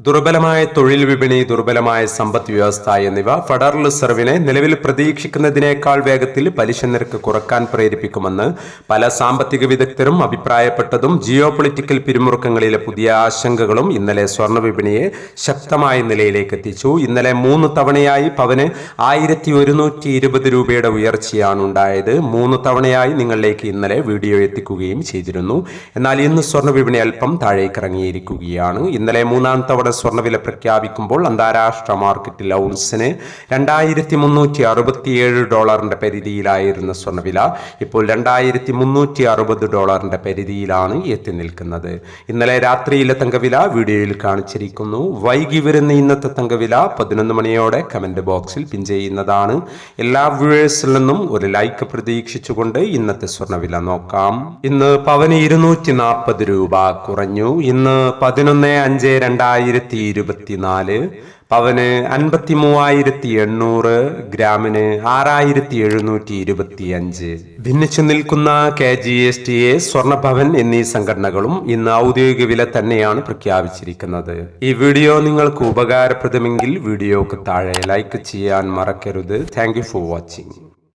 ദുർബലമായ തൊഴിൽ വിപണി ദുർബലമായ സമ്പദ് വ്യവസ്ഥ എന്നിവ ഫെഡറൽ റിസർവിനെ നിലവിൽ പ്രതീക്ഷിക്കുന്നതിനേക്കാൾ വേഗത്തിൽ പലിശ നിരക്ക് കുറയ്ക്കാൻ പ്രേരിപ്പിക്കുമെന്ന് പല സാമ്പത്തിക വിദഗ്ധരും അഭിപ്രായപ്പെട്ടതും ജിയോ പൊളിറ്റിക്കൽ പിരിമുറുക്കങ്ങളിലെ പുതിയ ആശങ്കകളും ഇന്നലെ സ്വർണ വിപണിയെ ശക്തമായ നിലയിലേക്ക് എത്തിച്ചു. ഇന്നലെ മൂന്ന് തവണയായി പവന് ആയിരത്തി ഒരുന്നൂറ്റി ഇരുപത് രൂപയുടെ ഉയർച്ചയാണ് ഉണ്ടായത്. മൂന്ന് തവണയായി നിങ്ങളിലേക്ക് ഇന്നലെ വീഡിയോ എത്തിക്കുകയും ചെയ്തിരുന്നു. എന്നാൽ ഇന്ന് സ്വർണ വിപണി അല്പം താഴേക്കിറങ്ങിയിരിക്കുകയാണ്. ഇന്നലെ മൂന്നാം തവണ സ്വർണവില പ്രഖ്യാപിക്കുമ്പോൾ അന്താരാഷ്ട്ര മാർക്കറ്റിൽ ഔൺസിന് രണ്ടായിരത്തി മുന്നൂറ്റി അറുപത്തിയേഴ് ഡോളറിന്റെ പരിധിയിലായിരുന്ന സ്വർണവില ഇപ്പോൾ രണ്ടായിരത്തി മുന്നൂറ്റി അറുപത് ഡോളറിന്റെ പരിധിയിലാണ് എത്തി നിൽക്കുന്നത്. ഇന്നലെ രാത്രിയിലെ തങ്കവില വീഡിയോയിൽ കാണിച്ചിരിക്കുന്നു. വൈകി വരുന്ന ഇന്നത്തെ തങ്കവില പതിനൊന്ന് മണിയോടെ കമന്റ് ബോക്സിൽ പിൻ ചെയ്യുന്നതാണ്. എല്ലാ വ്യൂവേഴ്സിൽ നിന്നും ഒരു ലൈക്ക് പ്രതീക്ഷിച്ചുകൊണ്ട് ഇന്നത്തെ സ്വർണവില നോക്കാം. ഇന്ന് പവന് ഇരുന്നൂറ്റി നാൽപ്പത് രൂപ കുറഞ്ഞു. ഇന്ന് പതിനൊന്ന് അഞ്ച് രണ്ടായിരത്തി ഇരുപത്തിനാല് പവന് അൻപത്തി മൂവായിരത്തി എണ്ണൂറ് ഗ്രാമിന് ആറായിരത്തി എഴുന്നൂറ്റി ഇരുപത്തി അഞ്ച് ഭിന്നിച്ചു നിൽക്കുന്ന K G S T A Swarnabhavan എന്നീ സംഘടനകളും ഇന്ന് ഔദ്യോഗിക വില തന്നെയാണ് പ്രഖ്യാപിച്ചിരിക്കുന്നത്. ഈ വീഡിയോ നിങ്ങൾക്ക് ഉപകാരപ്രദമെങ്കിൽ വീഡിയോക്ക് താഴെ ലൈക്ക് ചെയ്യാൻ മറക്കരുത്. Thank for watching